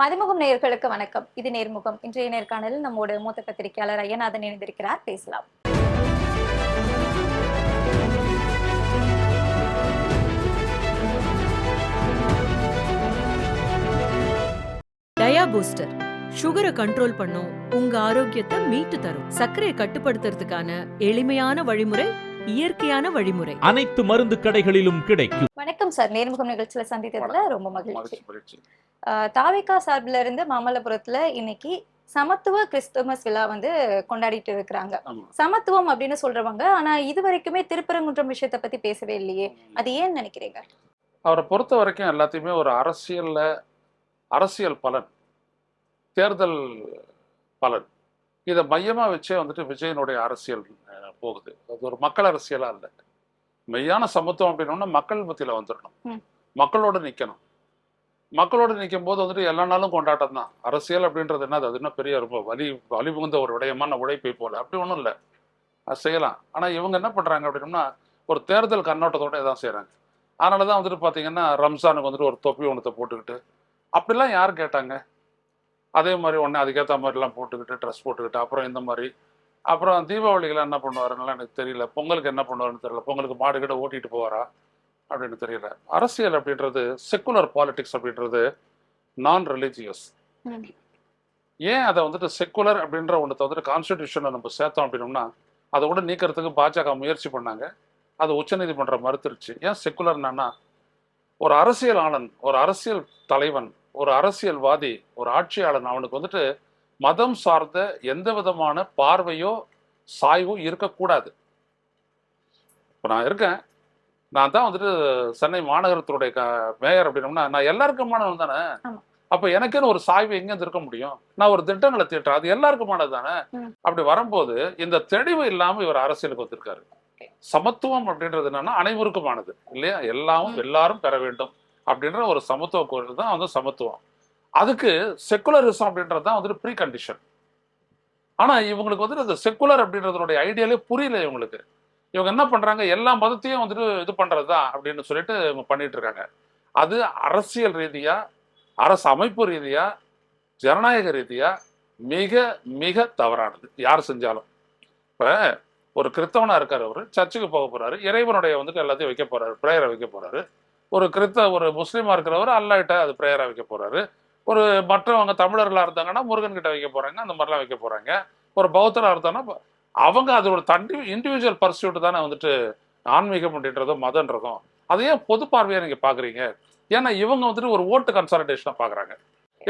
மதிமுகம் நேயர்களுக்கு வணக்கம். இது நேர்முகம். இன்றைய நேர்காணலில் நம்மோட மூத்த பத்திரிகையாளர் ஐயநாதன் இணைந்திருக்கிறார். பேசலாம். டயா பூஸ்டர். சுகரை கண்ட்ரோல் பண்ணும் உங்க ஆரோக்கியத்தை மீட்டு தரும். சர்க்கரையை கட்டுப்படுத்துறதுக்கான எளிமையான வழிமுறை இயற்கையான வழிமுறை. அனைத்து மருந்து கடைகளிலும் கிடைக்கும். வணக்கம் சார். நேர்முகம் நிகழ்ச்சியில சந்தித்ததுல ரொம்ப மகிழ்ச்சி. தாவேகா சார்பில இருந்து மாமல்லபுரத்துல இன்னைக்கு சமத்துவ கிறிஸ்துமஸ் விழா வந்து கொண்டாடிட்டு இருக்கிறாங்க. சமத்துவம் அப்படின்னு சொல்றவங்க ஆனா இது வரைக்குமே திருப்பரங்குன்றம் விஷயத்தை பத்தி பேசவே இல்லையே. அது ஏன் நினைக்கிறீங்க? அவரை பொறுத்த வரைக்கும் எல்லாத்தையுமே ஒரு அரசியல்ல அரசியல் பலன் தேர்தல் பலன். இதை மையமா வச்சே வந்துட்டு விஜயனுடைய அரசியல் போகுது. அது ஒரு மக்கள் அரசியலா இல்லை மெய்யான சமத்துவம் அப்படின்னோம்னா மக்கள் மத்தியில வந்துடணும். மக்களோட நிக்கணும். மக்களோட நிற்கும் போது வந்துட்டு எல்லா நாளும் கொண்டாட்டம் தான். அரசியல் அப்படின்றது என்ன அது இன்னும் பெரிய ரொம்ப வலி வலி புகுந்த ஒரு விடயமான உழைப்பை போல. அப்படி ஒன்றும் இல்லை. அது செய்யலாம். ஆனா இவங்க என்ன பண்றாங்க அப்படின்னோம்னா ஒரு தேர்தல் கண்ணோட்டத்தோட இதான் செய்றாங்க. அதனால தான் வந்துட்டு பார்த்தீங்கன்னா ரம்ஜானுக்கு வந்துட்டு ஒரு தொப்பி ஒன்றத்தை போட்டுக்கிட்டு அப்படிலாம் யார் கேட்டாங்க? அதே மாதிரி ஒன்று அதுக்கேற்ற மாதிரிலாம் போட்டுக்கிட்டு ட்ரெஸ் போட்டுக்கிட்டு அப்புறம் இந்த மாதிரி. அப்புறம் தீபாவளிக்கெல்லாம் என்ன பண்ணுவாருன்னெலாம் எனக்கு தெரியல. பொங்கலுக்கு என்ன பண்ணுவாருன்னு தெரியல. பொங்கலுக்கு மாடு கிட்ட ஓட்டிட்டு போவாரா அப்படின்னு தெரியல. அரசியல் அப்படின்றது செக்குலர் பாலிடிக்ஸ் அப்படின்றது நான் ரிலீஜியஸ். ஏன் அதை வந்துட்டு செக்குலர் அப்படின்ற ஒன்றத்தை வந்துட்டு கான்ஸ்டிடியூஷனை நம்ம சேர்த்தோம் அப்படின்னோம்னா அதை கூட நீக்கிறதுக்கு பாஜக முயற்சி பண்ணாங்க. அது உச்சநீதிமன்றம் மறுத்துருச்சு. ஏன் செக்குலர்னா ஒரு அரசியல் ஆளன் ஒரு அரசியல் தலைவன் ஒரு அரசியல்வாதி ஒரு ஆட்சியாளன் அவனுக்கு வந்துட்டு மதம் சார்ந்த எந்த விதமான பார்வையோ சாய்வோ இருக்கக்கூடாது. இப்போ நான் இருக்கேன். நான் தான் வந்துட்டு சென்னை மாநகரத்தினுடைய க மேயர் அப்படின்னோம்னா நான் எல்லாருக்குமானவன் தானே. அப்போ எனக்குன்னு ஒரு சாய்வு எங்கேருந்து இருக்க முடியும்? நான் ஒரு திட்டங்களை தீட்டுறேன் அது எல்லாருக்குமானது தானே. அப்படி வரும்போது இந்த தெளிவு இல்லாம இவர் அரசியலுக்கு வந்திருக்காரு. சமத்துவம் அப்படின்றது என்னன்னா அனைவருக்குமானது. இல்லையா? எல்லாமும். எல்லாரும் பெற வேண்டும். அப்படின்ற ஒரு சமத்துவ கோரிக்கை தான் வந்து சமத்துவம். அதுக்கு செக்குலரிசம் அப்படின்றது தான் வந்துட்டு ப்ரீ கண்டிஷன் ஆனா இவங்களுக்கு வந்துட்டு அந்த செக்குலர் அப்படின்றதோடைய ஐடியாலே புரியல இவங்களுக்கு. இவங்க என்ன பண்றாங்க? எல்லா மதத்தையும் வந்துட்டு இது பண்ணுறது தான் அப்படின்னு சொல்லிட்டு இவங்க பண்ணிட்டு இருக்காங்க. அது அரசியல் ரீதியாக அரசு அமைப்பு ரீதியாக ஜனநாயக ரீதியாக மிக மிக தவறானது. யார் செஞ்சாலும். இப்போ ஒரு கிறித்தவனாக இருக்காரு அவர் சர்ச்சுக்கு போக போறாரு இறைவனுடைய வந்துட்டு எல்லாத்தையும் வைக்க போறாரு பிரேயரை வைக்க போறாரு. ஒரு கிறிஸ்த ஒரு முஸ்லீமா இருக்கிறவர் அல்லாட்ட அது பிரேயரா வைக்க போறாரு. ஒரு மற்றவங்க தமிழர்களா இருந்தாங்கன்னா முருகன் கிட்ட வைக்க போறாங்க அந்த மாதிரிலாம் வைக்க போறாங்க. ஒரு பௌத்தரா இருந்தாங்கன்னா அவங்க அதோட தண்டி இண்டிவிஜுவல் பர்சியூட் தானே வந்துட்டு ஆன்மீகம் அப்படின்றதும் மதன்றதும் அதையே பொது பார்வையா நீங்க பாக்குறீங்க? ஏன்னா இவங்க வந்துட்டு ஒரு ஓட்டு கன்சல்டேஷனா பாக்குறாங்க.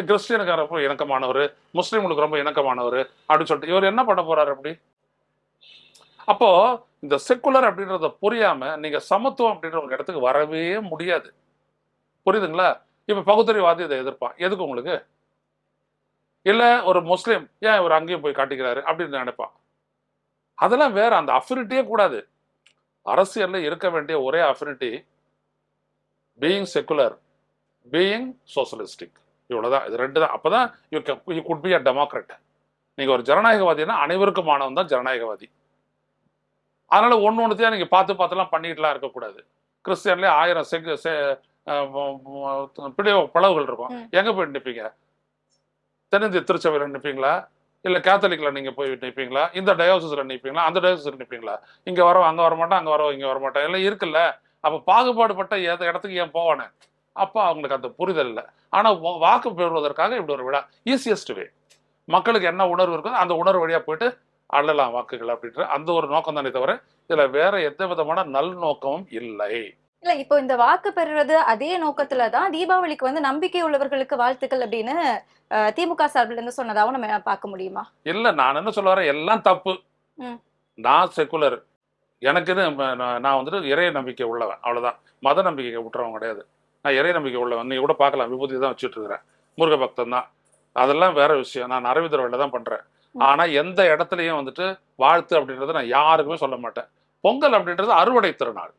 கிறிஸ்டியனுக்கு ரொம்ப இணக்கமானவர் முஸ்லீம்களுக்கு ரொம்ப இணக்கமானவர் அப்படின்னு சொல்லிட்டு இவர் என்ன பண்ண போறாரு அப்படி? அப்போ இந்த செக்குலர் அப்படின்றத புரியாம நீங்க சமத்துவம் அப்படின்ற ஒரு இடத்துக்கு வரவே முடியாது. புரியுதுங்களா? இப்ப பகுத்தறிவாதி இதை எதிர்ப்பான். எதுக்கு உங்களுக்கு? இல்ல ஒரு முஸ்லீம் ஏன் இவர் அங்கேயும் போய் காட்டிக்கிறாரு அப்படின்னு நினைப்பான்? அதெல்லாம் வேற அந்த அஃபினிட்டியே கூடாது. அரசியல்ல இருக்க வேண்டிய ஒரே affinity being secular being socialistic இவ்வளவுதான். இது ரெண்டு தான். அப்பதான் you you could be a democrat நீங்க ஒரு ஜனநாயகவாதினா அனைவருக்குமானவன் தான் ஜனநாயகவாதி. அதனால ஒன்று ஒன்றுத்தையும் நீங்க பார்த்து பார்த்துலாம் பண்ணிட்டுலாம் இருக்கக்கூடாது. கிறிஸ்டியன்லேயே ஆயிரம் செக் செ பிடிவ பிளவுகள் இருக்கும். எங்க போய் நிற்பீங்க தென்னிந்திய திருச்சபையில் நிற்பீங்களா இல்ல கேத்தலிக்ல நீங்க போய் நிற்பீங்களா இந்த டயோசிஸ்ல நிற்பீங்களா அந்த டயோசிஸ்ல நிற்பீங்களா இங்க வரவன் அங்க வர மாட்டான் அங்க வரவன் இங்க வர மாட்டான் எல்லாம் இருக்குல்ல. அப்ப பாகுபாடுபட்ட எந்த இடத்துக்கு ஏன் போவானே? அப்ப அவங்களுக்கு அந்த புரிதல் இல்லை. ஆனா வா- வாக்கு பெறுவதற்காக இப்படி ஒரு விழா. ஈஸியஸ்ட் வே மக்களுக்கு என்ன உணர்வு இருக்கோ அந்த உணர்வு வழியா போயிட்டு அள்ளலாம் வாக்குகள் அப்படின்ற அந்த ஒரு நோக்கம் தானே தவிர இதுல வேற எந்த விதமான நல் நோக்கமும் இல்லை. இல்ல இப்போ இந்த வாக்கு பெறுறது அதே நோக்கத்துல தான் தீபாவளிக்கு வந்து நம்பிக்கை உள்ளவர்களுக்கு வாழ்த்துக்கள் அப்படின்னு திமுக சார்பில் இருந்து சொன்னதாகவும் நம்ம பார்க்க முடியுமா? இல்ல நான் என்ன சொல்ல வரேன் எல்லாம் தப்பு. நான் செக்குலர் எனக்குன்னு ம- நான் வந்துட்டு இறை நம்பிக்கை உள்ளவன் அவ்வளவுதான். மத நம்பிக்கை விட்டுறவன் கிடையாது. நான் இறை நம்பிக்கை உள்ளவன். நீ கூட பார்க்கலாம் விபூதி தான் வச்சுட்டு இருக்கிறேன். முருக பக்தன் தான். அதெல்லாம் வேற விஷயம். நான் அரவிந்தர் வேலை தான் பண்றேன். ஆனா எந்த இடத்துலையும் வந்துட்டு வாழ்த்து அப்படின்றத நான் யாருக்குமே சொல்ல மாட்டேன். பொங்கல் அப்படின்றது அறுவடை திருநாள்.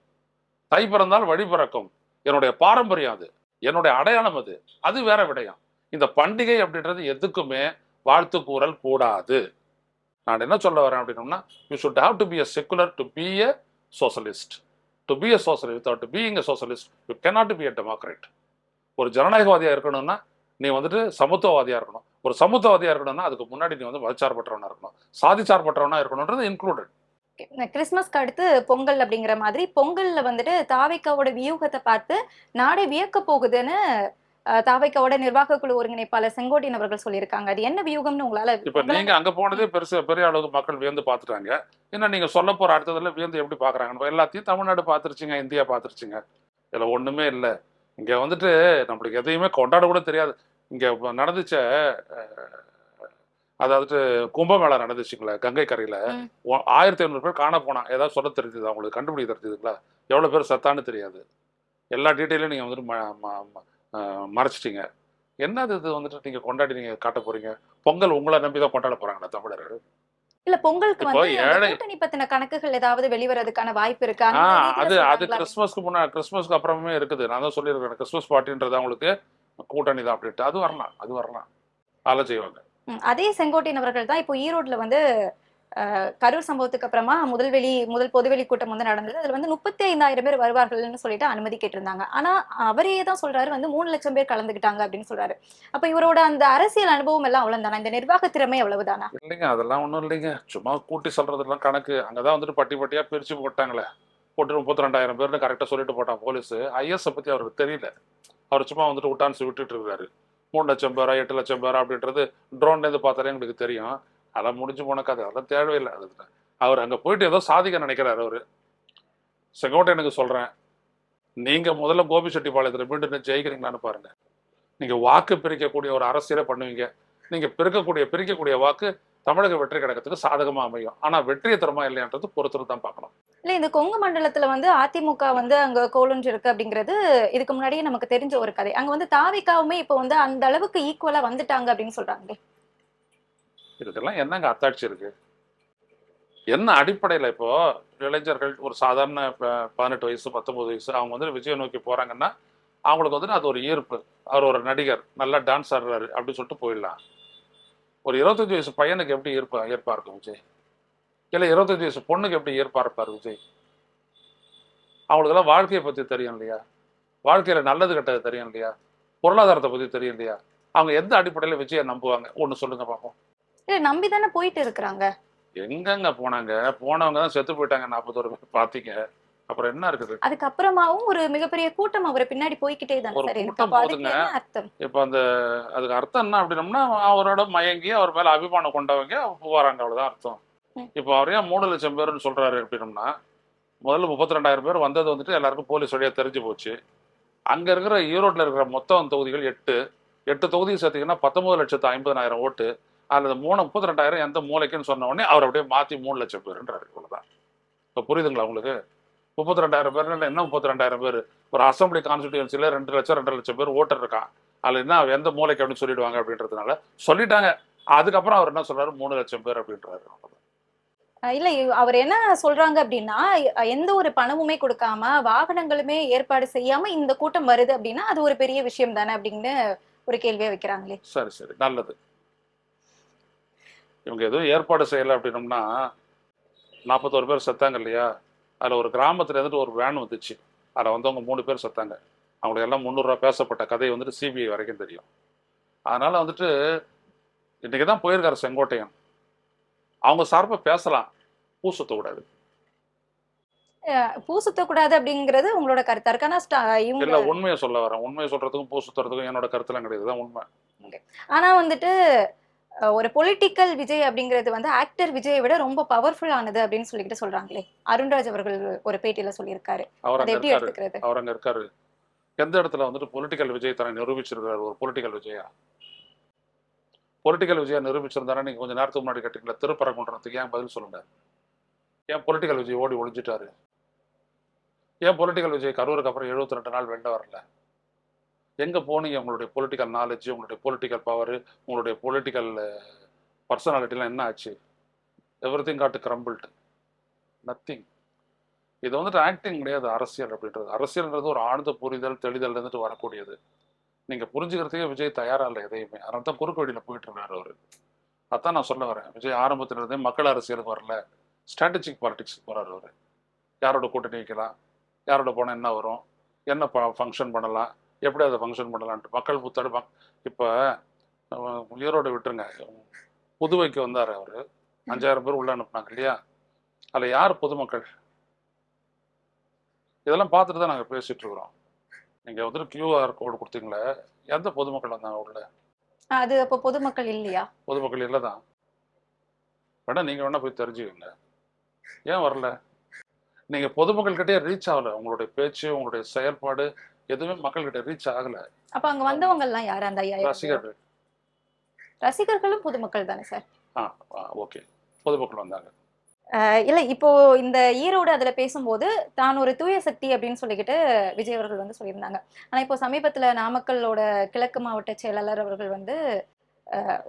தை பிறந்தால் வழி பிறக்கும். என்னுடைய பாரம்பரியம் அது. என்னுடைய அடையாளம் அது. அது வேற விடயம். இந்த பண்டிகை அப்படின்றது எதுக்குமே வாழ்த்து கூறல் கூடாது. நான் என்ன சொல்ல வரேன் அப்படின்னோம்னா you should have to be a secular to be a socialist to be a socialist without being a socialist you cannot be a democrat ஒரு ஜனநாயகவாதியாக இருக்கணும்னா நீ வந்துட்டு சமத்துவவாதியாக இருக்கணும். ஒரு சமத்துவவாதியா இருக்கணும்னா அதுக்கு முன்னாடி நீ வந்து மதச்சார்பற்றவனா இருக்கணும். சாதி சார்பற்றவனா இருக்கணும்ன்றது இன்க்ளூடட் கிறிஸ்மஸ்க்கு அடுத்து பொங்கல் அப்படிங்கிற மாதிரி பொங்கல்ல வந்துட்டு தாவைக்காவோட வியூகத்தை பார்த்து நாடே வியக்க போகுதுன்னு தாவைக்காவோட நிர்வாக குழு ஒருங்கிணைப்பாளர் செங்கோட்டையன் அவர்கள் சொல்லியிருக்காங்க. அது என்ன வியூகம்னு உங்களால இப்ப நீங்க அங்க போனதே பெருசு பெரிய அளவுக்கு மக்கள் வியந்து பார்த்துட்டாங்க. என்ன நீங்க சொல்ல போற அடுத்ததுல வியந்து எப்படி பாக்குறாங்க எல்லாத்தையும் தமிழ்நாடு பார்த்துருச்சுங்க இந்தியா பார்த்துருச்சுங்க. இதுல ஒண்ணுமே இல்லை. இங்க வந்துட்டு நம்மளுக்கு எதையுமே கொண்டாட கூட தெரியாது. இங்க நடந்துச்ச அதாவது கும்பமேளா நடந்துச்சுங்களே கங்கை கரையில. ஆயிரத்தி ஐநூறு பேர் காண போனாங்க ஏதாவது சொல்ல தெரிஞ்சது அவங்களுக்கு கண்டுபிடிக்க தெரிஞ்சதுங்களா? எவ்வளவு பேர் சத்தான்னு தெரியாது. எல்லா டீட்டெயிலும் நீங்க வந்துட்டு மறைச்சிட்டீங்க. என்னது இது வந்துட்டு நீங்க கொண்டாடி நீங்க காட்ட போறீங்க? பொங்கல் உங்களை நம்பி தான் கொண்டாட போறாங்களா தமிழர்கள் இல்ல பொங்கலுக்கு வந்து கூட்டணி பத்தின கணக்குகள் ஏதாவது வெளிவரதுக்கான வாய்ப்பு இருக்கா? அது அது? கிறிஸ்மஸ்க்கு முன்னாடி கிறிஸ்மஸ்க்கு அப்புறமே இருக்குது. நான் தான் சொல்லியிருக்கேன் கிறிஸ்மஸ் பார்ட்டின்றது அவங்களுக்கு கூட்டணி தான் அப்படின்ட்டு. அது வரலாம். அது வரலாம். அதெல்லாம் செய்வாங்க அதே செங்கோட்டையன் அவர்கள் தான் இப்போ ஈரோட்ல வந்து கரூர் சம்பவத்துக்கு அப்புறமா முதல் வெளி முதல் பொதுவெளி கூட்டம் வந்து நடந்தது. அதுல வந்து முப்பத்தி ஐந்தாயிரம் பேர் வருவார்கள்னு சொல்லிட்டு அனுமதி கேட்டிருந்தாங்க. ஆனா அவரே தான் சொல்றாரு வந்து மூணு லட்சம் பேர் கலந்துக்கிட்டாங்க அப்படின்னு சொல்றாரு. அப்ப இவரோட அந்த அரசியல் அனுபவம் எல்லாம் அவ்வளவுதானா? இந்த நிர்வாக திறமை அவ்வளவுதானா? இல்லைங்க அதெல்லாம் ஒன்றும் இல்லைங்க. சும்மா கூட்டி சொல்றதெல்லாம் கணக்கு. அங்கதான் வந்துட்டு பட்டி பட்டியா பிரிச்சு போட்டாங்களே. போட்டு முப்பத்தி ரெண்டாயிரம் பேர்னு கரெக்டாக சொல்லிட்டு போட்டான் போலீஸ். ஐஎஸ் பத்தி அவருக்கு தெரியல. அவர் சும்மா வந்துட்டு விட்டான்னு விட்டுட்டு இருக்காரு. மூணு லட்சம் பேரா எட்டு லட்சம் பேரா அப்படின்றது ட்ரோன்லேருந்து பார்த்தாலே எங்களுக்கு தெரியும். அதெல்லாம் முடிஞ்சு போன கதை. அதெல்லாம் தேவையில்லை. அது அவர் அங்க போயிட்டு ஏதோ சாதிக்க நினைக்கிறாரு அவரு. செங்கோட்டையனுக்கு சொல்றேன். நீங்க முதல்ல கோபி கோபிச்செட்டிப்பாளையத்துல மீண்டும் ஜெயிக்கிறீங்களான்னு பாருங்க. நீங்க வாக்கு பிரிக்கக்கூடிய ஒரு அரசியலை பண்ணுவீங்க. நீங்க பிரிக்கக்கூடிய பிரிக்கக்கூடிய வாக்கு தமிழக வெற்றி கழகத்துக்கு சாதகமா அமையும். ஆனா வெற்றியை தரமா இல்லையான்றது பொறுத்துட்டு தான் பார்க்கணும். இல்ல இந்த கொங்கு மண்டலத்துல வந்து அதிமுக வந்து அங்க கோலொன்று இருக்கு அப்படிங்கிறது இதுக்கு முன்னாடியே நமக்கு தெரிஞ்ச ஒரு கதை. அங்க வந்து தாவிக்காவுமே இப்போ வந்து அந்த அளவுக்கு ஈக்குவலா வந்துட்டாங்க அப்படின்னு சொல்றாங்களே. இதுக்கெல்லாம் என்னங்க அத்தாட்சி இருக்கு? என்ன அடிப்படையில் இப்போ இளைஞர்கள் ஒரு சாதாரண பதினெட்டு வயசு பத்தொன்பது வயசு அவங்க வந்து விஜயை நோக்கி போறாங்கன்னா அவங்களுக்கு வந்து அது ஒரு ஈர்ப்பு. அவர் ஒரு நடிகர் நல்லா டான்ஸ் ஆடுறாரு அப்படின்னு சொல்லிட்டு போயிடலாம். ஒரு இருபத்தஞ்சு வயசு பையனுக்கு எப்படி ஈர்ப்பா ஈர்ப்பா இருக்கும் விஜய்? இல்லை இருபத்தஞ்சு வயசு பொண்ணுக்கு எப்படி ஈர்ப்பா இருப்பார் விஜய்? அவங்களுக்கெல்லாம் வாழ்க்கையை பத்தி தெரியும் இல்லையா? வாழ்க்கையில நல்லது கெட்டது தெரியும் இல்லையா? பொருளாதாரத்தை பத்தி தெரியும் இல்லையா? அவங்க எந்த அடிப்படையில் விஜயை நம்புவாங்க? ஒன்று சொல்லுங்க பார்ப்போம் இல்ல நம்பி தானே போயிட்டு இருக்கிறாங்க. எங்கங்க போனாங்க? போனவங்க தான் செத்து போயிட்டாங்க நாற்பத்தோரு பேர். பார்த்தீங்க அப்புறம் என்ன இருக்குது? அதுக்கப்புறமாவும் ஒரு மிகப்பெரிய கூட்டம் அவரை பின்னாடி போய்க்கிட்டே தானே. சார் அர்த்தம்? இப்போ அந்த அதுக்கு அர்த்தம் என்ன அப்படின்னம்னா அவரோட மயங்கி அவர் மேல அபிமானம் கொண்டவங்க போறாங்க அவ்வளவுதான் அர்த்தம். இப்போ அவர் ஏன் மூணு லட்சம் பேர்னு சொல்றாரு அப்படின்னம்னா முதல்ல முப்பத்தி ரெண்டாயிரம் பேர் வந்தது வந்துட்டு எல்லாருக்கும் போலீஸ் வழியா தெரிஞ்சு போச்சு. அங்க இருக்கிற ஈரோட்ல இருக்கிற மொத்தம் தொகுதிகள் எட்டு. எட்டு தொகுதி சேர்த்தீங்கன்னா பத்தொன்பது லட்சத்து ஐம்பதனாயிரம் ஓட்டு. அதுல இந்த மூணு முப்பத்தி ரெண்டாயிரம் எந்த மூலைக்குன்னு சொன்ன உடனே அவர் அப்படியே மாத்தி மூணு லட்சம் பேருன்றாரு. இவ்வளவுதான். இப்போ புரியுதுங்களா உங்களுக்கு? முப்பத்தி ரெண்டாயிரம் பேர் என்ன முப்பத்தி ரெண்டாயிரம் பேர்? ஒரு அசம்பிளி கான்ஸ்டிடியூன்சில ரெண்டு லட்சம் ரெண்டரை லட்சம் பேர் ஓட்டர் இருக்கான். அதுல என்ன எந்த மூலைக்கு அப்படின்னு சொல்லிடுவாங்க அப்படின்றதுனால சொல்லிட்டாங்க. அதுக்கப்புறம் அவர் என்ன சொல்றாரு? மூணு லட்சம் பேர் அப்படின்றாரு. இல்ல அவர் என்ன சொல்றாங்க அப்படின்னா எந்த ஒரு பணமுமே கொடுக்காம வாகனங்களுமே ஏற்பாடு செய்யாம இந்த கூட்டம் வருது அப்படின்னா அது ஒரு பெரிய விஷயம் தானே அப்படின்னு ஒரு கேள்வியை வைக்கிறாங்களே. சரி சரி. நல்லது. இவங்க எதுவும் ஏற்பாடு செய்யலை அப்படின்னம்னா நாற்பத்தோரு பேர் செத்தாங்க இல்லையா? அதில் ஒரு கிராமத்துல இருந்துட்டு ஒரு வேன் வந்துச்சு. அதில் வந்தவங்க மூணு பேர் செத்தாங்க. அவங்களுக்கு எல்லாம் முந்நூறுரூவா பேசப்பட்ட கதை வந்துட்டு சிபிஐ வரைக்கும் தெரியும். அதனால வந்துட்டு இன்னைக்கு தான் போயிருக்காரு செங்கோட்டையன். அவங்க சார்பாக பேசலாம். பூ சுத்தக்கூடாது. பூ சுத்தக்கூடாது அப்படிங்கிறது உங்களோட கருத்தா? இருக்கு? ஆனா இல்லை உண்மையை சொல்ல வரேன். உண்மையை சொல்றதுக்கும் பூ சுத்துறதுக்கும் என்னோட கருத்துலாம் கிடையாது. இதுதான் உண்மை. ஆனா வந்துட்டு ஒரு பொலிட்டிக்கல் விஜய் அப்படிங்கிறது வந்து ஆக்டர் விஜயை விட ரொம்ப பவர்ஃபுல் ஆனது அப்படின்னு சொல்லிட்டு சொல்றாங்களே. அருண்ராஜ் அவர்கள் ஒரு பேட்டியில சொல்லியிருக்காரு. அவர் எப்படி இருக்காரு. எடுத்துக்கிறது? அவர் அங்க இருக்காரு. எந்த இடத்துல வந்துட்டு பொலிட்டிக்கல் விஜய் தன்னை நிரூபிச்சிருக்காரு? ஒரு பொலிட்டிக்கல் விஜயா? பொலிட்டிக்கல் விஜயா நிரூபிச்சிருந்தாரா? நீங்க கொஞ்ச நேரத்துக்கு முன்னாடி கேட்டீங்களா திருப்பரங்குன்றதுக்கு ஏன் பதில் சொல்லுங்க? ஏன் பொலிட்டிக்கல் விஜய் ஓடி ஒளிஞ்சிட்டாரு? ஏன் பொலிட்டிக்கல் விஜய் கரூருக்கு அப்புறம் எழுபத்தி ரெண்டு நாள் வெளில வரல? எங்க போனீங்க? உங்களுடைய பொலிட்டிக்கல் நாலேஜ் உங்களுடைய பொலிட்டிக்கல் பவர் உங்களுடைய பொலிட்டிக்கல் பர்சனாலிட்டிலாம் என்ன ஆச்சு? Everything got crumbled nothing இது வந்துட்டு ஆக்டிங் கிடையாது அரசியல் அப்படின்றது. அரசியல்ன்றது ஒரு ஆழ்ந்த புரிதல் தெளிதல் இருந்துட்டு வரக்கூடியது. நீங்கள் புரிஞ்சுக்கிறதுக்கே விஜய் தயாரா இல்லை எதையுமே. அதனால தான் குறுக்கு வழியில் போயிட்டு இருக்காரு அவர். அதான் நான் சொல்ல வரேன். விஜய் ஆரம்பத்திலிருந்தே மக்கள் அரசியலுக்கு வரல. ஸ்ட்ராட்டஜிக் பாலிட்டிக்ஸ் போகிறார் அவர். யாரோட கூட்டணி வைக்கலாம்? யாரோட போனால் என்ன வரும்? என்ன ஃபங்க்ஷன் பண்ணலாம்? எப்படி அதை ஃபங்க்ஷன் பண்ணலான்ட்டு. மக்கள் புத்தாடு மக் இப்போ ஈரோடு விட்டுருங்க. புதுவைக்கு வந்தார் அவர். அஞ்சாயிரம் பேர் உள்ள அனுப்புனாங்க இல்லையா? அதில் யார் பொதுமக்கள்? இதெல்லாம் பார்த்துட்டு தான் நாங்கள் பேசிட்டு இருக்கிறோம். நீங்கள் வந்துட்டு கியூஆர் கோடு கொடுத்தீங்களே எந்த பொதுமக்கள் வந்தாங்க உள்ள? அது அப்போ பொதுமக்கள் இல்லையா? பொதுமக்கள் இல்லை தான். வேணா நீங்கள் வேணா போய் தெரிஞ்சுக்கங்க. ஏன் வரல? நீங்கள் பொதுமக்கள்கிட்டயே ரீச் ஆகல. உங்களுடைய பேச்சு உங்களுடைய செயல்பாடு எதுவுமே மக்கள்கிட்ட ரீச் ஆகல. அப்ப அங்க வந்தவங்க எல்லாம் யாரு? அந்த பேர்? ரசிகர்கள். ரசிகர்களும் பொதுமக்கள் தானே சார்? ஆ ஓகே. பொதுமக்கள் வந்தாங்க. இல்ல இப்போ இந்த ஈரோடு அதுல பேசும்போது தான் ஒரு தூய சக்தி அப்படின்னு சொல்லிக்கிட்டு விஜய் அவர்கள் வந்து சொல்லியிருந்தாங்க. ஆனா இப்போ சமீபத்துல நாமக்கல்லோட கிழக்கு மாவட்ட செயலாளர் அவர்கள் வந்து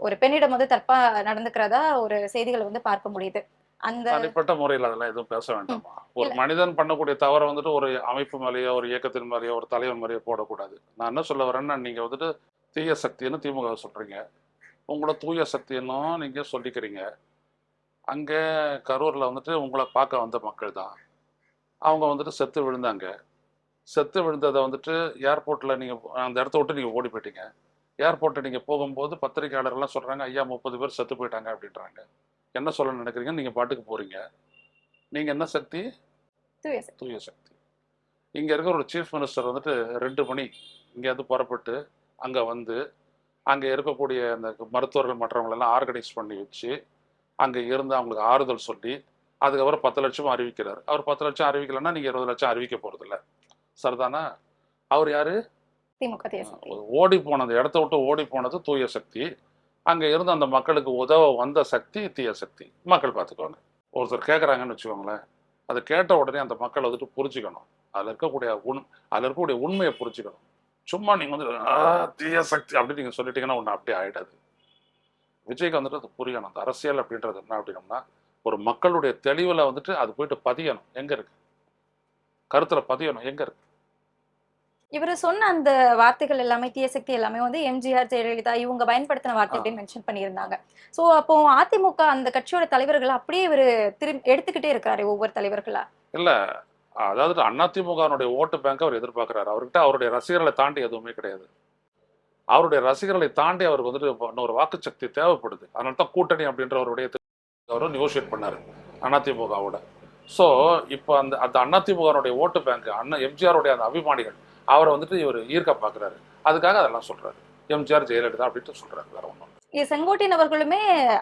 ஒரு பெண்ணிடம் வந்து தற்பா நடந்துக்கிறதா ஒரு செய்திகளை வந்து பார்க்க முடியுது. அந்த தனிப்பட்ட முறையில் அதெல்லாம் எதுவும் பேச வேண்டாமா? ஒரு. மனிதன் பண்ணக்கூடிய தவறை வந்துட்டு ஒரு அமைப்பு மேலேயோ ஒரு இயக்கத்தின் மேலேயோ ஒரு தலைவர் மேலேயோ போடக்கூடாது. நான் என்ன சொல்ல வரேன்னா நீங்க வந்துட்டு தீய சக்தின்னு திமுக சொல்றீங்க. உங்களோட தூய சக்தின்னும் நீங்க சொல்லிக்கிறீங்க. அங்கே கரூர்ல வந்துட்டு உங்களை பார்க்க வந்த மக்கள் தான். அவங்க வந்துட்டு செத்து விழுந்தாங்க. செத்து விழுந்ததை வந்துட்டு ஏர்போர்ட்டில் நீங்கள் அந்த இடத்த விட்டு நீங்கள் ஓடி போயிட்டீங்க. ஏர்போர்ட்டை நீங்கள் போகும்போது பத்திரிக்கையாளர்லாம் சொல்கிறாங்க ஐயா முப்பது பேர் செத்து போயிட்டாங்க அப்படின்றாங்க. என்ன சொல்ல நினைக்கிறீங்க? நீங்கள் பாட்டுக்கு போகிறீங்க நீங்கள் என்ன சக்தி? தூய சக்தி. இங்கே இருக்கிற ஒரு சீஃப் மினிஸ்டர் வந்துட்டு ரெண்டு மணி இங்கேருந்து புறப்பட்டு அங்கே வந்து அங்கே இருக்கக்கூடிய அந்த மருத்துவர்கள் மற்றவங்களெல்லாம் ஆர்கனைஸ் பண்ணி வச்சு அங்கே இருந்து அவங்களுக்கு ஆறுதல் சொல்லி அதுக்கப்புறம் பத்து லட்சம் அறிவிக்கிறார். அவர் பத்து லட்சம் அறிவிக்கலைன்னா நீங்கள் இருபது லட்சம் அறிவிக்க போகிறதில்ல சரிதானா? அவர் யாரு? ஓடி போனது இடத்த விட்டு ஓடி போனது தூய சக்தி. அங்கே இருந்து அந்த மக்களுக்கு உதவ வந்த சக்தி தீய சக்தி. மக்கள் பார்த்துக்கோங்க. ஒருத்தர் கேட்குறாங்கன்னு வச்சுக்கோங்களேன். அதை கேட்ட உடனே அந்த மக்கள் வந்துட்டு புரிஞ்சுக்கணும். அதில் இருக்கக்கூடிய உண் அதில் இருக்கக்கூடிய உண்மையை புரிஞ்சுக்கணும். சும்மா நீங்கள் வந்து தீய சக்தி அப்படின்னு நீங்கள் சொல்லிட்டீங்கன்னா ஒன்று அப்படியே ஆயிடாது. விஜய்க்கு வந்துட்டு அது புரியணும். அந்த அரசியல் அப்படின்றது என்ன அப்படின்னம்னா ஒரு மக்களுடைய தெளிவில் வந்துட்டு அது போயிட்டு பதியணும். எங்கே இருக்குது கருத்தில் பதியணும். எங்கே இருக்குது இவர் சொன்ன அந்த வார்த்தைகள் எல்லாமே தீய சக்தி எல்லாமே வந்து எம்ஜிஆர் ஜெயலலிதா இவங்க பயன்படுத்தின வார்த்தை. அப்படின்னு மென்ஷன் பண்ணியிருந்தாங்க. சோ அப்போ அதிமுக அந்த கட்சியோட தலைவர்கள் அப்படியே இவர் திரும்பி எடுத்துக்கிட்டே இருக்காரு ஒவ்வொரு தலைவர்களா? இல்லை அதாவது அதிமுகனுடைய ஓட்டு பேங்க் அவர் எதிர்பார்க்குறாரு. அவர்கிட்ட அவருடைய ரசிகர்களை தாண்டி எதுவுமே கிடையாது. அவருடைய ரசிகர்களை தாண்டி அவருக்கு வந்துட்டு இன்னொரு வாக்கு சக்தி தேவைப்படுது. அதனால தான் கூட்டணி அப்படின்ற அவருடைய அவர் நெகோஷியேட் பண்ணாரு அதிமுகவோட ஸோ இப்போ அந்த அந்த அதிமுகனுடைய ஓட்டு பேங்க் அண்ணா எம்ஜிஆருடைய அந்த அபிமானிகள் அவரை வந்துட்டு இவர் ஈர்க்க பார்க்குறாரு அதுக்காக அதெல்லாம் சொல்றாரு. எம்ஜிஆர் ஜெயலலிதா அப்படின்ட்டு சொல்றாரு. வேற ஒன்றும் செங்கோட்டையன் அவர்களுமே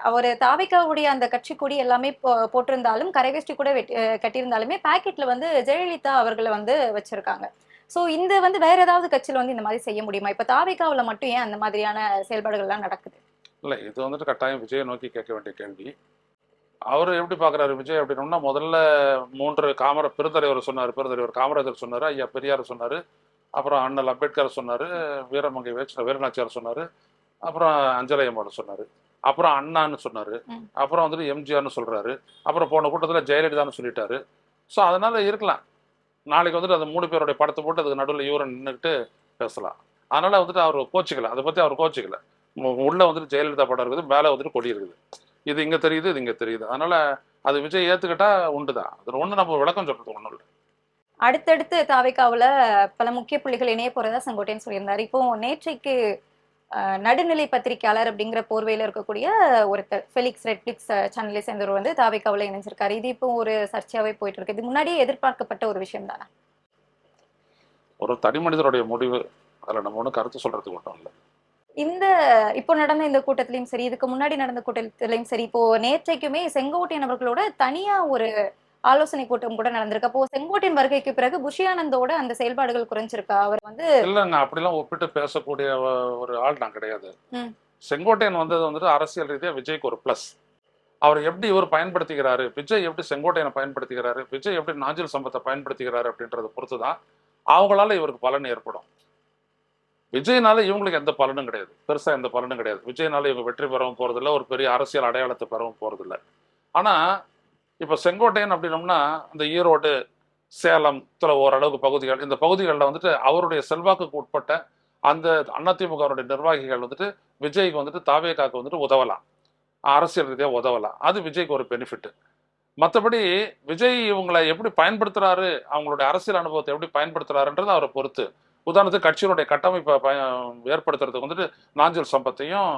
அவர் தாவிக்காவுடைய அந்த கட்சி கொடி எல்லாமே போட்டிருந்தாலும் கரைவேஷ்டி கூட கட்டியிருந்தாலுமே பாக்கெட்ல வந்து ஜெயலலிதா அவர்களை வந்து வச்சிருக்காங்க. சோ இந்த வந்து வேற ஏதாவது கட்சியில வந்து இந்த மாதிரி செய்ய முடியுமா? இப்ப தாவிக்காவுல மட்டும் ஏன் அந்த மாதிரியான செயல்பாடுகள் எல்லாம் நடக்குது? இல்லை இது வந்துட்டு கட்டாயம் விஜயை நோக்கி கேட்க வேண்டிய கேள்வி. அவர் எப்படி பார்க்குறாரு விஜய் அப்படின்னோம்னா முதல்ல மூன்று காமர பெருந்தலைவர் சொன்னார் பெருந்தலைவர் காமராஜர் சொன்னார் ஐயா பெரியார் சொன்னார். அப்புறம் அண்ணல் அம்பேத்கர் சொன்னார் வீரமங்கை வேச்ச வீரநாச்சியார் சொன்னார் அப்புறம் அஞ்சலை அம்மாள் சொன்னார். அப்புறம் அண்ணான்னு சொன்னார். அப்புறம் வந்துட்டு எம்ஜிஆர்னு சொல்கிறாரு அப்புறம் போன கூட்டத்தில் ஜெயலலிதான்னு சொல்லிட்டாரு. ஸோ அதனால இருக்கலாம். நாளைக்கு வந்துட்டு அந்த மூணு பேருடைய படத்தை போட்டு அதுக்கு நடுவில் இவரை நின்றுக்கிட்டு பேசலாம். அதனால வந்துட்டு அவர் கோச்சிக்கல. அதை பற்றி அவர் கோச்சிக்கல. உள்ள வந்துட்டு ஜெயலலிதா படம் இருக்குது மேலே வந்துட்டு கொடி இருக்குது. இது இங்கே தெரியுது இது இங்கே தெரியுது. அதனால அது விஜய் ஏற்றுக்கிட்டா உண்டு தான் அது ஒன்று நம்ம விளக்கம் சொல்றது ஒன்றும் இல்லை. அடுத்தடுத்து தாவிக்காவுல பல முக்கிய புள்ளிகள் இணைய போறதா செங்கோட்டையன் சொல்லியிருந்தாரு. இப்போ நேற்றைக்கு நடுநிலை பத்திரிகையாளர் அப்படிங்கிற போர்வையில இருக்கக்கூடிய ஒருத்தர் ஃபெலிக்ஸ் ரெட்ஃபிளிக்ஸ் சேனலை சேர்ந்தவர் வந்து தாவிக்காவுல இணைஞ்சிருக்காரு. இது இப்போ ஒரு சர்ச்சையாவே போயிட்டு இருக்கு இது முன்னாடியே எதிர்பார்க்கப்பட்ட ஒரு விஷயம் தானே? ஒரு தனி மனிதருடைய முடிவு அதில் நம்ம ஒன்றும் கருத்து சொல்றதுக்கு மட்டும் இல்லை. இந்த இப்போ நடந்த இந்த கூட்டத்திலயும் சரி இதுக்கு முன்னாடி நடந்த கூட்டத்திலயும் சரி இப்போ நேற்றைக்குமே செங்கோட்டையன் அவர்களோட தனியா ஒரு ஆலோசனை கூட்டம் கூட நடந்திருக்கு. அப்போ செங்கோட்டையன் வருகைக்கு பிறகு புஷியானந்தோட அந்த செயல்பாடுகள் குறைஞ்சிருக்கா? அவர் வந்து இல்லைங்க அப்படிலாம் ஒப்பிட்டு பேசக்கூடிய ஒரு ஆள் நான் கிடையாது. செங்கோட்டையன் வந்தது வந்துட்டு அரசியல் ரீதியாக விஜய்க்கு ஒரு ப்ளஸ் அவர் எப்படி இவர் பயன்படுத்திக்கிறாரு? விஜய் எப்படி செங்கோட்டையனை பயன்படுத்திக்கிறாரு? விஜய் எப்படி நாஞ்சில் சம்பத்தை பயன்படுத்திக்கிறாரு அப்படின்றத பொறுத்து தான் அவங்களால இவருக்கு பலன் ஏற்படும். விஜய்னால இவங்களுக்கு எந்த பலனும் கிடையாது. பெருசா எந்த பலனும் கிடையாது. விஜய்னால இவங்க வெற்றி பெறவும் போறதில்ல. ஒரு பெரிய அரசியல் அடையாளத்தை பெறவும் போறதில்ல. ஆனா இப்போ செங்கோட்டையன் அப்படின்னோம்னா இந்த ஈரோடு சேலம் தில் ஓரளவுக்கு பகுதிகள். இந்த பகுதிகளில் வந்துட்டு அவருடைய செல்வாக்குக்கு உட்பட்ட அந்த அதிமுகவுடைய நிர்வாகிகள் வந்துட்டு விஜய்க்கு வந்துட்டு தாவேகாக்கு வந்துட்டு உதவலாம். அரசியல் ரீதியாக உதவலாம். அது விஜய்க்கு ஒரு பெனிஃபிட்டு மற்றபடி விஜய் இவங்களை எப்படி பயன்படுத்துகிறாரு அவங்களுடைய அரசியல் அனுபவத்தை எப்படி பயன்படுத்துகிறாருன்றது அவரை பொறுத்து. உதாரணத்துக்கு கட்சியினுடைய கட்டமைப்பை பய ஏற்படுத்துறதுக்கு வந்துட்டு நாஞ்சல் சம்பத்தையும்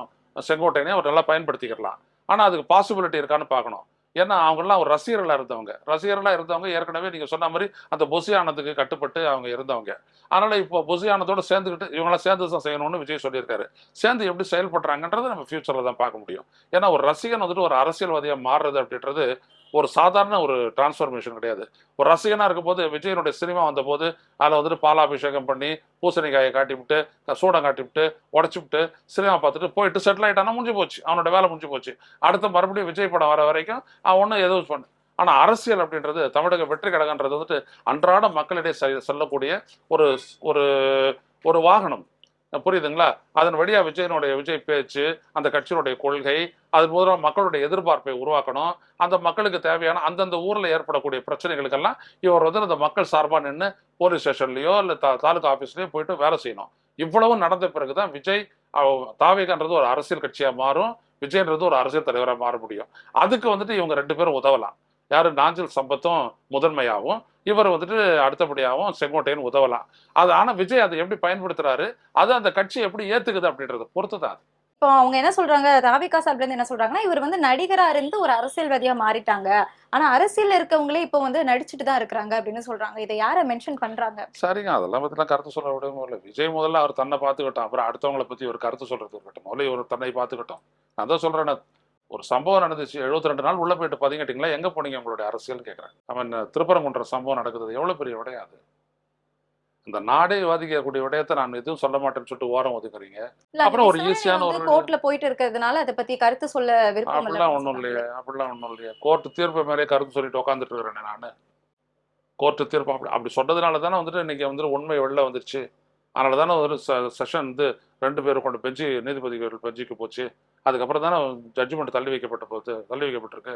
செங்கோட்டையனையும் அவர் நல்லா பயன்படுத்திக்கிறலாம் ஆனால் அதுக்கு பாசிபிலிட்டி இருக்கான்னு பார்க்கணும். ஏன்னா அவங்கெல்லாம் ஒரு ரசிகர்களாக இருந்தவங்க. ரசிகர்களாக இருந்தவங்க ஏற்கனவே நீங்கள் சொன்ன மாதிரி அந்த பொசியானத்துக்கு கட்டுப்பட்டு அவங்க இருந்தவங்க. அதனால் இப்போ பொசியானத்தோட சேர்ந்துக்கிட்டு இவங்களாம் சேர்ந்து தான் செய்யணும்னு விஜய் சொல்லியிருக்காரு. சேர்ந்து எப்படி செயல்படுறாங்கன்றதை நம்ம ஃபியூச்சரில் தான் பார்க்க முடியும். ஏன்னா ஒரு ரசிகன் வந்துட்டு ஒரு அரசியல்வாதியாக மாறுறது அப்படின்றது ஒரு சாதாரண ஒரு டிரான்ஸ்ஃபர்மேஷன் கிடையாது. ஒரு ரசிகனாக இருக்கும்போது விஜயனுடைய சினிமா வந்தபோது அதில் வந்துட்டு பாலாபிஷேகம் பண்ணி பூசணிக்காயை காட்டிவிட்டு சூடம் காட்டிவிட்டு உடச்சி விட்டு சினிமா பார்த்துட்டு போயிட்டு செட்டில் ஆயிட்டானா முடிஞ்சு போச்சு. அவனோட வேலை முடிஞ்சு போச்சு. அடுத்த மறுபடியும் விஜய் படம் வர வரைக்கும் அவன் ஒன்றும் எதுவும் பண்ண ஆனால் அரசியல் அப்படின்றது தமிழக வெற்றி கழகன்றது வந்துட்டு அன்றாட மக்களிடையே செ- செல்லக்கூடிய ஒரு ஒரு ஒரு வாகனம். புரியுதுங்களா? அதன் வழியா விஜயனுடைய விஜய் பேச்சு அந்த கட்சியினுடைய கொள்கை அது மூலம் மக்களுடைய எதிர்பார்ப்பை உருவாக்கணும். அந்த மக்களுக்கு தேவையான அந்தந்த ஊர்ல ஏற்படக்கூடிய பிரச்சனைகளுக்கெல்லாம் இவர் வந்து அந்த மக்கள் சார்பாக நின்று போலீஸ் ஸ்டேஷன்லயோ இல்ல தா தாலுகா ஆபீஸ்லயோ போயிட்டு வேலை செய்யணும். இவ்வளவும் நடந்த பிறகுதான் விஜய் அவ- தாவேகான்றது ஒரு அரசியல் கட்சியா மாறும். விஜய்ன்றது ஒரு அரசியல் தலைவராக மாற முடியும். அதுக்கு வந்துட்டு இவங்க ரெண்டு பேரும் உதவலாம். யாரு? நாஞ்சில் சம்பத்தும் முதன்மையாகவும் இவர் வந்துட்டு அடுத்தபடியாகவும் செங்கோட்டையன் உதவலாம். அது ஆனா விஜய் அதை எப்படி பயன்படுத்துறாரு? அது அந்த கட்சி எப்படி ஏத்துக்குது அப்படின்றத பொறுத்து தான். இப்போ அவங்க என்ன சொல்றாங்க? தாவிகா சார்பில இருந்து என்ன சொல்றாங்கன்னா இவர் வந்து நடிகரா இருந்து ஒரு அரசியல்வாதியா மாறிட்டாங்க. ஆனா அரசியல்ல இருக்கவங்களே இப்போ வந்து நடிச்சுட்டு தான் இருக்கிறாங்க அப்படின்னு சொல்றாங்க. இதை யார மென்ஷன் பண்றாங்க? சரிங்க அதெல்லாம் பத்திலாம் கருத்து சொல்ல விட முதல்ல விஜய் முதல்ல அவர் தன்னை பார்த்துக்கிட்டோம் அப்புறம் அடுத்தவங்களை பத்தி ஒரு கருத்து சொல்றது இருக்கட்டும். முதல்ல இவர் தன்னை பார்த்துக்கிட்டோம். நான் தான் சொல்றேன் ஒரு சம்பவம் நடந்துச்சு. 72 ரெண்டு நாள் உள்ள போயிட்டு பதிங்கட்டிங்களா எங்க போனீங்க உங்களுடைய அரசியல் கேட்கறேன் அவன் திருப்பரங்குன்ற சம்பவம் நடக்குது. எவ்வளவு பெரிய விடயம் அது? இந்த நாடே வாதிக்கக்கூடிய விடயத்தை நான் எதுவும் சொல்ல மாட்டேன்னு சொல்லிட்டு ஓரம் ஒதுக்குறீங்க. அப்புறம் ஒரு ஈஸியான ஒரு- கோர்ட்ல போயிட்டு இருக்கிறதுனால அதை பத்தி கருத்து சொல்ல விருப்பம் அப்படிலாம் ஒன்றும் இல்லையே. அப்படிலாம் ஒன்றும் இல்லையே. கோர்ட்டு தீர்ப்பு மேலே கருத்து சொல்லிட்டு உட்காந்துட்டு இருக்கிறேன் நான். கோர்ட்டு தீர்ப்பு அப்படி அப்படி சொன்னதுனால தானே வந்துட்டு இன்னைக்கு வந்துட்டு உண்மை வெளில வந்துருச்சு. அதனால தானே ஒரு செஷன் வந்து ரெண்டு பேரும் கொண்டு பெஞ்சு நீதிபதிகள் பெஞ்சுக்கு போச்சு. அதுக்கப்புறம் தானே ஜட்ஜ்மெண்ட் தள்ளி வைக்கப்பட்ட போது தள்ளி வைக்கப்பட்டிருக்கு.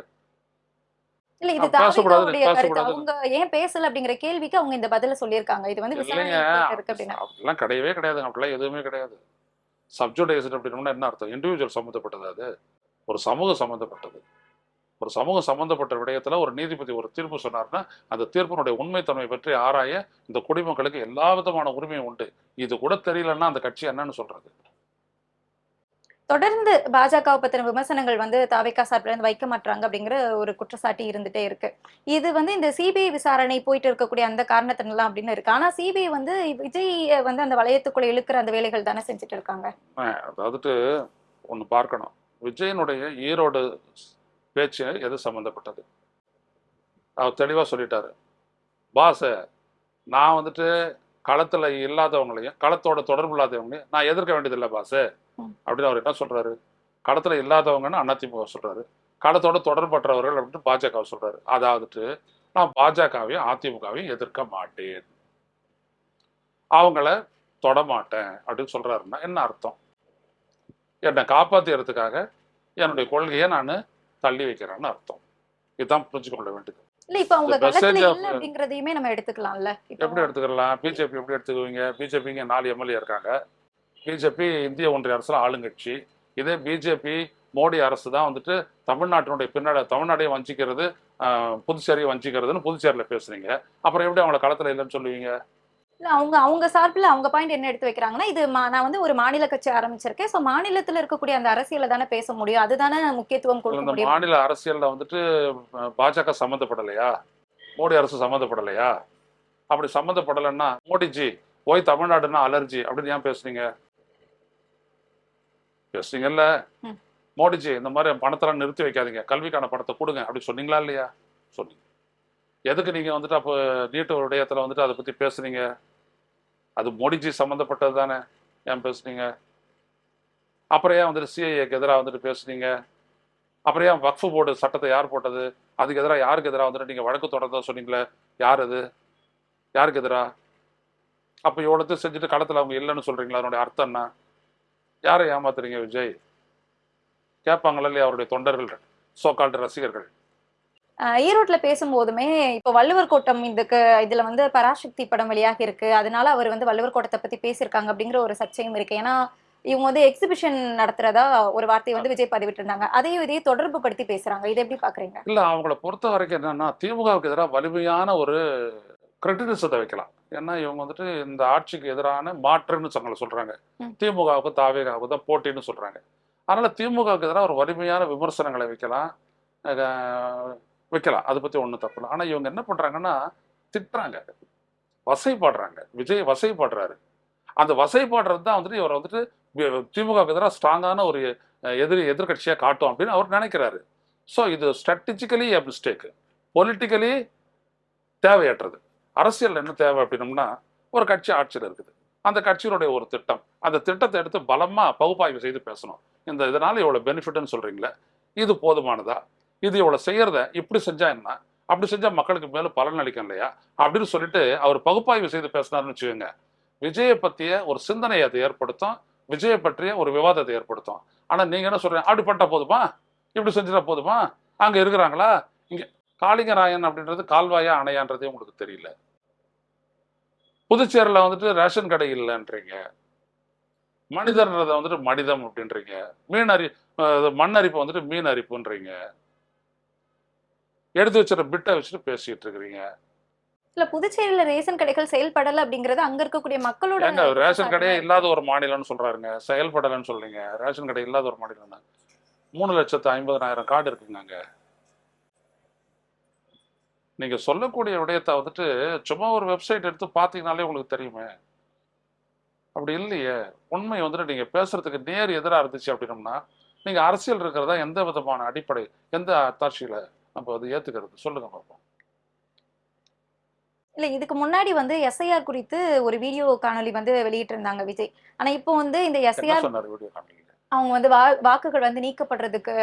இல்ல இது பேசக்கூடாது, பேசக்கூடாது. அவங்க ஏன் பேசல அப்படிங்கிற கேள்விக்கு அவங்க இந்த பதில சொல்லியிருக்காங்க. இது வந்து அப்படிலாம் கிடையவே கிடையாதுங்க அப்படிலாம் எதுவுமே கிடையாது. சப்ஜுடைசர் அப்படின்னா என்ன அர்த்தம்? இண்டிவிஜுவல் சம்மந்தப்பட்டது அது? ஒரு சமூகம் சம்மந்தப்பட்டது. ஒரு சமூகம் சம்பந்தப்பட்ட விடயத்துல ஒரு நீதிபதி ஒரு தீர்ப்பு சொன்னார்னா அந்த தீர்ப்பினுடைய உண்மைத்தன்மை பற்றி ஆராய இந்த குடிமக்களுக்கு எல்லா விதமான உரிமையும் உண்டு. இது கூட தெரியலன்னா அந்த கட்சி என்னன்னு சொல்றது? தொடர்ந்து பாஜகவை பத்தின விமர்சனங்கள் வந்து தாவேக்கா சார்பில் இருந்து வைக்க மாட்டாங்க அப்படிங்கிற ஒரு குற்றச்சாட்டு இருந்துட்டே இருக்கு. இது வந்து இந்த சிபிஐ விசாரணை போயிட்டு இருக்கக்கூடிய அந்த காரணத்தினால அப்படின்னு இருக்கு. ஆனா சிபிஐ வந்து விஜய் வந்து அந்த வளையத்துக்குள்ள இழுக்கிற அந்த வேலைகள் தானே செஞ்சுட்டு இருக்காங்க? அதாவது ஒன்று பார்க்கணும். விஜயனுடைய ஈரோடு பேச்சு எது சம்மந்தப்பட்டது அவர் தெளிவாக சொல்லிட்டாரு. பாஸ நான் வந்துட்டு களத்தில் இல்லாதவங்களையும் களத்தோட தொடர்பு இல்லாதவங்களையும் நான் எதிர்க்க வேண்டியதில்லை பாஸு. அப்படின்னு அவர் என்ன சொல்றாரு? களத்தில் இல்லாதவங்கன்னு அதிமுக சொல்றாரு. களத்தோட தொடர்பற்றவர்கள் அப்படின்னு பாஜக சொல்றாரு. அதாவதுட்டு நான் பாஜகவையும் அதிமுகவையும் எதிர்க்க மாட்டேன். அவங்கள தொடமாட்டேன் அப்படின்னு சொல்றாருன்னா என்ன அர்த்தம்? என்னை காப்பாத்தியறதுக்காக என்னுடைய கொள்கையை நான் தள்ளி வைக்கிறேன்னு அர்த்தம். இதுதான் புரிஞ்சு கொள்ள வேண்டியது. இல்ல இப்ப அவங்க இல்ல அப்படிங்கறதையுமே நம்ம எடுத்துக்கலாம்ல. எப்படி எடுத்துக்கலாம் பிஜேபி எப்படி எடுத்துக்குவீங்க? பிஜேபிக்கு நாலு எம்எல்ஏ இருக்காங்க. பிஜேபி இந்திய ஒன்றிய அரசுல ஆளுங்கட்சி. இதே பிஜேபி மோடி அரசு தான் வந்துட்டு தமிழ்நாட்டினுடைய பின்னாடி தமிழ்நாட்டையும் வஞ்சிக்கிறது புதுச்சேரியை வஞ்சிக்கிறதுன்னு புதுச்சேரியில பேசுறீங்க. அப்புறம் எப்படி அவங்கள களத்துல இல்லைன்னு சொல்லுவீங்க? இல்ல அவங்க அவங்க சார்பில் அவங்க பாயிண்ட் என்ன எடுத்து வைக்கிறாங்கன்னா இது நான் வந்து ஒரு மாநில கட்சி ஆரம்பிச்சிருக்கேன். சோ மாநிலத்துல இருக்கக்கூடிய அந்த அரசியலை தானே பேச முடியும். அதுதானே முக்கியத்துவம் கொடுக்க முடியும். மாநில அரசியல்ல வந்துட்டு பாஜக சம்மந்தப்படலையா? மோடி அரசு சம்மந்தப்படலையா? அப்படி சம்மந்தப்படலைன்னா மோடிஜி போய் தமிழ்நாடுன்னா அலர்ஜி அப்படின்னு ஏன் பேசுறீங்க பேசுறீங்கல்ல. மோடிஜி இந்த மாதிரி பணத்தெல்லாம் நிறுத்தி வைக்காதீங்க. கல்விக்கான பணத்தை கொடுங்க. அப்படி சொன்னீங்களா இல்லையா? சொன்னீங்க. எதுக்கு நீங்க வந்துட்டு அப்போ நீட்டு விடயத்துல வந்துட்டு அதை பத்தி பேசுனீங்க? அது மோடிஜி சம்மந்தப்பட்டது தானே? ஏன் பேசுனீங்க? அப்புறம் ஏன் வந்துட்டு சிஐஏக்கு எதிராக வந்துட்டு பேசுனீங்க? அப்புறம் ஏன் வக்ஃபு போர்டு சட்டத்தை யார் போட்டது? அதுக்கு எதிராக யாருக்கு எதிராக வந்துட்டு நீங்கள் வழக்கு தொடர்ந்தா சொன்னீங்களே? யார் அது? யாருக்கு எதிராக அப்போ இவ்வளோத்தையும் செஞ்சுட்டு களத்தில் அவங்க இல்லைன்னு சொல்கிறீங்களா அதனுடைய அர்த்தம் என்ன? யாரை ஏமாத்துறீங்க விஜய்? கேட்பாங்களா இல்லையா அவருடைய தொண்டர்கள் சோக்கால்டு ரசிகர்கள்? ஈரோட்ல பேசும்போதுமே இப்போ வள்ளுவர் கோட்டம் இதுக்கு இதுல வந்து பராசக்தி படம் வெளியாகி இருக்கு. அதனால அவர் வந்து வள்ளுவர் கோட்டத்தை பத்தி பேசியிருக்காங்க அப்படிங்கிற ஒரு சர்ச்சையும் இருக்கு. ஏன்னா இவங்க வந்து எக்ஸிபிஷன் நடத்துறதா ஒரு வார்த்தையை வந்து விஜய் பதிவிட்டு இருந்தாங்க அதையும் இதையும் தொடர்பு படுத்தி பேசுறாங்க. இதை எப்படி பாக்குறீங்க? இல்லை அவங்கள பொறுத்த வரைக்கும் என்னன்னா திமுகவுக்கு எதிராக வலிமையான ஒரு கிரிட்டிசிசத்தை வைக்கலாம். ஏன்னா இவங்க வந்துட்டு இந்த ஆட்சிக்கு எதிரான மாற்றுன்னு தங்களை சொல்றாங்க. திமுகவுக்கு தாவேகாவுக்கு தான் போட்டின்னு சொல்றாங்க. அதனால திமுகவுக்கு எதிராக ஒரு வலிமையான விமர்சனங்களை வைக்கலாம். வைக்கலாம். அதை பற்றி ஒன்றும் தப்பு இல்லை. ஆனால் இவங்க என்ன பண்ணுறாங்கன்னா திட்டுறாங்க. வசைப்பாடுறாங்க. விஜய் வசைப்பாடுறாரு. அந்த வசைப்பாடுறது தான் வந்துட்டு இவரை வந்துட்டு திமுகவுக்கு எதிராக ஸ்ட்ராங்கான ஒரு எதிரி எதிர்கட்சியாக காட்டும் அப்படின்னு அவர் நினைக்கிறாரு. ஸோ இது ஸ்ட்ராட்டஜிக்கலி எ மிஸ்டேக்கு பொலிட்டிக்கலி தேவையற்றது. அரசியல் என்ன தேவை அப்படின்னம்னா ஒரு கட்சி ஆட்சியில் இருக்குது. அந்த கட்சியினுடைய ஒரு திட்டம். அந்த திட்டத்தை எடுத்து பலமாக பகுப்பாய்வு செய்து பேசணும். இந்த இதனால் இவ்வளோ பெனிஃபிட்னு சொல்கிறீங்களே இது போதுமானதா? இது இவ்வளவு செய்யறத இப்படி செஞ்சா என்ன? அப்படி செஞ்சா மக்களுக்கு மேலே பலன் அளிக்கும் இல்லையா? அப்படின்னு சொல்லிட்டு அவர் பகுப்பாய்வு செய்து பேசினார்னு வச்சுக்கோங்க. விஜயை பற்றிய ஒரு சிந்தனையை அதை ஏற்படுத்தும். விஜயை பற்றிய ஒரு விவாதத்தை ஏற்படுத்தும். ஆனா நீங்க என்ன சொல்றீங்க? அப்படி பண்ணிட்டா போதுமா? இப்படி செஞ்சிட்டா போதுமா? அங்க இருக்கிறாங்களா? இங்க காளிங்கராயன் அப்படின்றது கால்வாயா அணையான்றதே உங்களுக்கு தெரியல. புதுச்சேரியில் வந்துட்டு ரேஷன் கடை இல்லைன்றீங்க. மனிதர்ன்றதை வந்துட்டு மனிதம் அப்படின்றீங்க. மீன் அரி மண் அரிப்பை வந்துட்டு மீன் அரிப்புன்றீங்க. எடுத்து வச்சிருக்க பிட்டை வச்சுட்டு பேசிட்டு இருக்கிறீங்க. இல்ல புதுச்சேரியில ரேஷன் கடைகள் செயல்படல அப்படிங்கறது அங்க இருக்கக்கூடிய மக்களோட ரேஷன் கடையே இல்லாத ஒரு மாநிலம்னு சொல்றாருங்க. செயல்படலைன்னு சொல்றீங்க. ரேஷன் கடை இல்லாத ஒரு மாநிலம் மூணு லட்சத்து ஐம்பதனாயிரம் கார்டு இருக்குங்க அங்க நீங்க சொல்லக்கூடிய விடயத்தை வந்துட்டு சும்மா ஒரு வெப்சைட் எடுத்து பார்த்தீங்கனாலே உங்களுக்கு தெரியுமே. அப்படி இல்லையே. உண்மை வந்துட்டு நீங்க பேசுறதுக்கு நேர் எதிராக இருந்துச்சு அப்படின்னம்னா நீங்க அரசியல் இருக்கிறதா எந்த விதமான அடிப்படை எந்த அத்தாட்சியில நம்ம அது ஏத்துக்கிறது. சொல்லுங்க பார்ப்போம் இல்ல இதுக்கு முன்னாடி வந்து எஸ்ஐஆர் குறித்து ஒரு வீடியோ காணொளி வந்து வெளியிட்டு இருந்தாங்க விஜய். ஆனா இப்போ வந்து இந்த எஸ்ஐஆர் அவங்க வந்து வா வாக்குகள் வந்து நீக்கப்படுறதுக்கு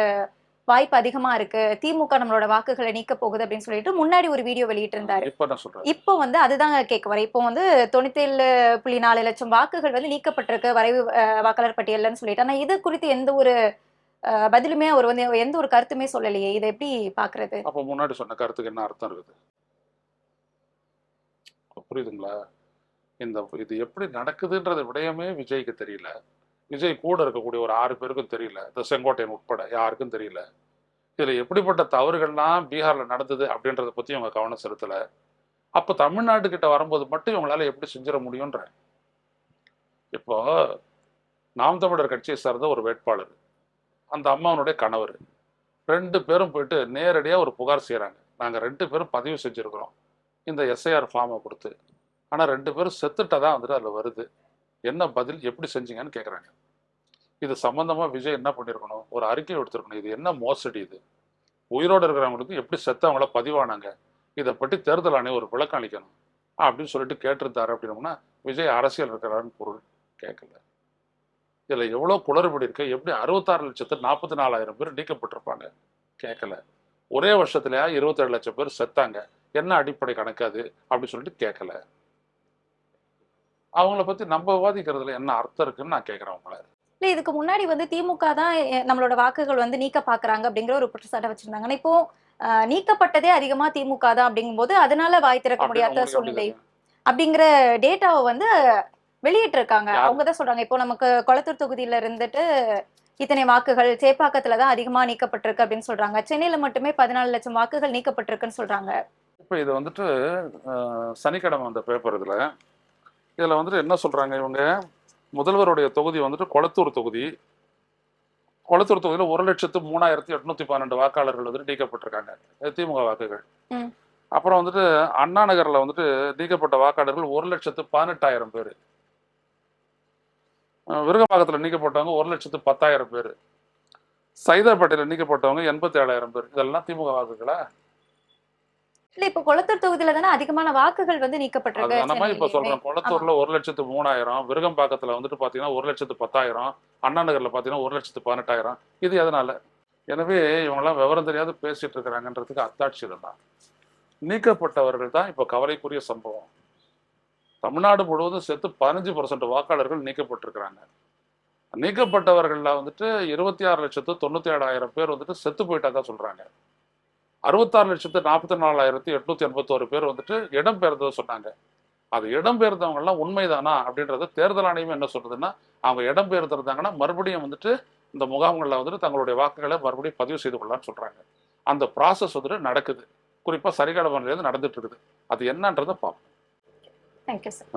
வாய்ப்பு அதிகமா இருக்கு. திமுக நம்மளோட வாக்குகளை நீக்க போகுது அப்படின்னு சொல்லிட்டு முன்னாடி ஒரு வீடியோ வெளியிட்டு இருந்தாரு இப்ப வந்து அதுதான் கேட்க வரேன் இப்போ வந்து தொண்ணூத்தேழு புள்ளி நாலு லட்சம் வாக்குகள் வந்து நீக்கப்பட்டிருக்கு. வரைவு வாக்காளர் பட்டியல்னு சொல்லிட்டு. ஆனா இது குறித்து எந்த ஒரு பதிலுமே அவர் வந்து எந்த ஒரு கருத்துமே சொல்லலையே. இதை எப்படி பாக்குறது? அப்ப முன்னாடி சொன்ன கருத்துக்கு என்ன அர்த்தம் இருக்குது? புரியுதுங்களா? இந்த இது எப்படி நடக்குதுன்றது விடயமே விஜய்க்கு தெரியல. விஜய் கூட இருக்கக்கூடிய ஒரு ஆறு பேருக்கும் தெரியல. இந்த செங்கோட்டையன் உட்பட யாருக்கும் தெரியல. இதுல எப்படிப்பட்ட தவறுகள்லாம் பீகார்ல நடந்தது அப்படின்றத பத்தி அவங்க கவனம் செலுத்தல. அப்ப தமிழ்நாட்டு கிட்ட வரும்போது மட்டும் இவங்களால எப்படி செஞ்சிட முடியும்ன்ற? இப்போ நாம் தமிழர் கட்சியை சார்ந்த ஒரு வேட்பாளர். அந்த அம்மாவனுடைய கணவர். ரெண்டு பேரும் போயிட்டு நேரடியாக ஒரு புகார் செய்கிறாங்க நாங்கள் ரெண்டு பேரும் பதிவு செஞ்சுருக்கிறோம். இந்த எஸ்ஐஆர் ஃபார்மை கொடுத்து. ஆனால் ரெண்டு பேரும் செத்துட்டதா வந்துட்டு அதில் வருது. என்ன பதில் எப்படி செஞ்சீங்கன்னு கேட்குறாங்க இது சம்மந்தமாக விஜய் என்ன பண்ணியிருக்கணும் ஒரு அறிக்கை எடுத்திருக்கணும். இது என்ன மோசடி இது? உயிரோடு இருக்கிறவங்களுக்கு எப்படி செத்தவங்கள பதிவானாங்க? இதை பற்றி தேர்தல் ஆணையம் ஒரு விளக்கம் அளிக்கணும். அப்படின்னு சொல்லிட்டு கேட்டிருந்தாரு அப்படின்னோம்னா விஜய் அரசியல் இருக்கிறாருன்னு பொருள். கேட்கல இதில் எவ்வளோ குளறுபடி இருக்கு? எப்படி அறுபத்தாறு லட்சத்து நாற்பத்தி நாலாயிரம் பேர் நீக்கப்பட்டிருப்பாங்க? கேட்கல. ஒரே வருஷத்துலயா இருபத்தேழு லட்சம் பேர் செத்தாங்க. என்ன அடிப்படை கணக்கு அது? அப்படின்னு சொல்லிட்டு கேட்கல. அவங்கள பத்தி நம்ம விவாதிக்கிறதுல என்ன அர்த்தம் இருக்குன்னு நான் கேட்குறேன் அவங்கள இல்ல இதுக்கு முன்னாடி வந்து திமுக தான் நம்மளோட வாக்குகள் வந்து நீக்க பாக்குறாங்க அப்படிங்கிற ஒரு குற்றச்சாட்டை வச்சிருந்தாங்க. இப்போ நீக்கப்பட்டதே அதிகமா திமுக தான் அப்படிங்கும்போது அதனால வாய் திறக்க முடியாத சூழ்நிலை? அப்படிங்கிற டேட்டாவை வந்து வெளியிட்டு இருக்காங்க? அவங்க தான் சொல்றாங்க. இப்போ நமக்கு கொளத்தூர் தொகுதியில இருந்துட்டு இத்தனை வாக்குகள் சேப்பாக்கத்துல தான் அதிகமா நீக்கப்பட்டிருக்கு அப்படின்னு சொல்றாங்க. சென்னையில மட்டுமே பதினாலு லட்சம் வாக்குகள் நீக்கப்பட்டிருக்குன்னு சொல்றாங்க. இப்போ இது வந்துட்டு சனிக்கிழமை வந்த பேப்பர் இதில் இதில் வந்துட்டு என்ன சொல்கிறாங்க இவங்க? முதல்வருடைய தொகுதி வந்துட்டு கொளத்தூர் தொகுதி. கொளத்தூர் தொகுதியில் ஒரு லட்சத்து மூணாயிரத்தி எட்நூத்தி பன்னெண்டு வாக்காளர்கள் வந்துட்டு நீக்கப்பட்டிருக்காங்க. திமுக வாக்குகள். அப்புறம் வந்துட்டு அண்ணா நகரில் வந்துட்டு நீக்கப்பட்ட வாக்காளர்கள் ஒரு லட்சத்து பதினெட்டாயிரம் பேர். விருகம்பாக்கத்தில் நீக்கப்பட்டவங்க ஒரு லட்சத்து பத்தாயிரம் பேர். சைதாப்பேட்டையில் நீக்கப்பட்டவங்க எண்பத்தி ஏழாயிரம் பேர். இதெல்லாம் திமுக வாக்குகளா? இல்ல இப்போ கொளத்தூர் தொகுதியில தானே அதிகமான வாக்குகள் வந்து நீக்கப்பட்டிருக்கு. மாதிரி இப்ப. சொல்றேன். குளத்தூர்ல ஒரு லட்சத்து மூணாயிரம் விருகம்பாக்கத்துல வந்துட்டு பாத்தீங்கன்னா ஒரு லட்சத்து பத்தாயிரம் அண்ணா நகர்ல பாத்தீங்கன்னா ஒரு லட்சத்து பதினெட்டாயிரம். இது எதனால? எனவே இவங்கெல்லாம் விவரம் தெரியாத பேசிட்டு இருக்கிறாங்கன்றதுக்கு அத்தாட்சி இதுதான். நீக்கப்பட்டவர்கள் தான் இப்ப கவலைக்குரிய சம்பவம். தமிழ்நாடு முழுவதும் சேர்த்து பதினஞ்சு பர்சன்ட் வாக்காளர்கள் நீக்கப்பட்டிருக்கிறாங்க. நீக்கப்பட்டவர்களில் வந்துட்டு இருபத்தி ஆறு லட்சத்து தொண்ணூத்தி ஏழாயிரம் பேர் வந்துட்டு செத்து போயிட்டாக்கா சொல்றாங்க. அறுபத்தாறு லட்சத்து நாற்பத்தி நாலாயிரத்தி எட்நூத்தி எண்பத்தோரு பேர் வந்துட்டு இடம் பெயர்ந்ததை சொன்னாங்க. அது இடம் பெயர்ந்தவங்கெல்லாம் உண்மைதானா அப்படின்றத தேர்தல் ஆணையம் என்ன சொல்றதுன்னா அவங்க இடம் பெயர்ந்திருந்தாங்கன்னா மறுபடியும் வந்துட்டு இந்த முகாம்களில் வந்துட்டு தங்களுடைய வாக்குகளை மறுபடியும் பதிவு செய்து கொள்ளலாம்னு சொல்றாங்க. அந்த ப்ராசஸ் வந்துட்டு நடக்குது. குறிப்பாக சரிகால மன்றிலிருந்து நடந்துட்டு இருக்குது. அது என்னன்றதை பார்ப்போம். Thank you sir